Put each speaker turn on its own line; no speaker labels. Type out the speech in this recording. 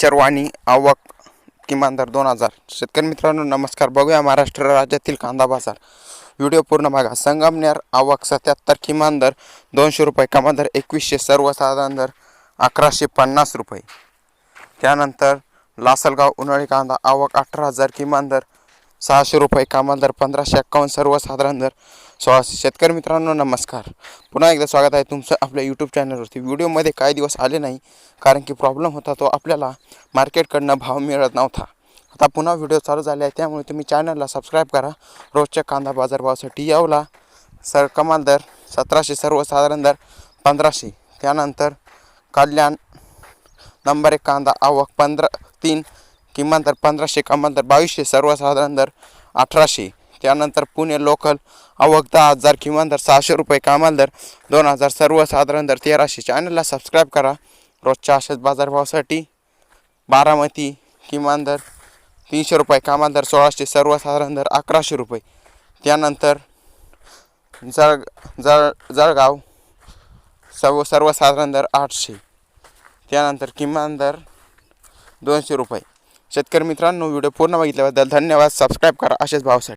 चरवाणी आवक किमान दर दोन हजार. शेतकरी मित्रांनो नमस्कार. बघूया महाराष्ट्र राज्यातील कांदा बाजार. व्हिडिओ पूर्ण बघा. संगमनेर आवक सत्याहत्तर किमान दर दोनशे रुपये कमान दर एकवीसशे सर्वसाधारण दर अकराशे पन्नास रुपये. त्यानंतर लासलगाव उन्हाळी कांदा आवक अठरा हजार किमान दर सहाशे रुपये कमाल दर पंधराशे एक्कावन्न सर्वसाधारण दर स्वा शेतकरी मित्रांनो नमस्कार. पुन्हा एकदा स्वागत आहे तुमचं आपल्या यूट्यूब चॅनलवरती व्हिडिओमध्ये काही दिवस आले नाही कारण की प्रॉब्लेम होता तो आपल्याला मार्केटकडनं भाव मिळत नव्हता. आता पुन्हा व्हिडिओ चालू झाले आहे त्यामुळे तुम्ही चॅनलला सबस्क्राईब करा. रोजच्या कांदा बाजारभावासाठी यावला. सर कमाल दर सतराशे सर्वसाधारण दर पंधराशे. त्यानंतर कल्याण नंबर एक कांदा आवक पंधरा तीन किमान दर पंधराशे कमाल दर बावीसशे सर्वसाधारण दर अठराशे. त्यानंतर पुणे लोकल आवक दहा हजार किमान दर सहाशे रुपये कामाल दर दोन हजार सर्वसाधारण दर तेराशे. चॅनलला सबस्क्राईब करा. रोजच्या अशाच बाजारभावासाठी बारामती किमान दर तीनशे रुपये कामाल दर सोळाशे सर्वसाधारण दर अकराशे रुपये. त्यानंतर जळ जळ जळगाव सर्व सर्वसाधारण दर आठशे. त्यानंतर किमान दर दोनशे रुपये. शेतकरी मित्रांनो व्हिडिओ पूर्ण बघितल्याबद्दल धन्यवाद. सबस्क्राईब करा असेच भावसाठी.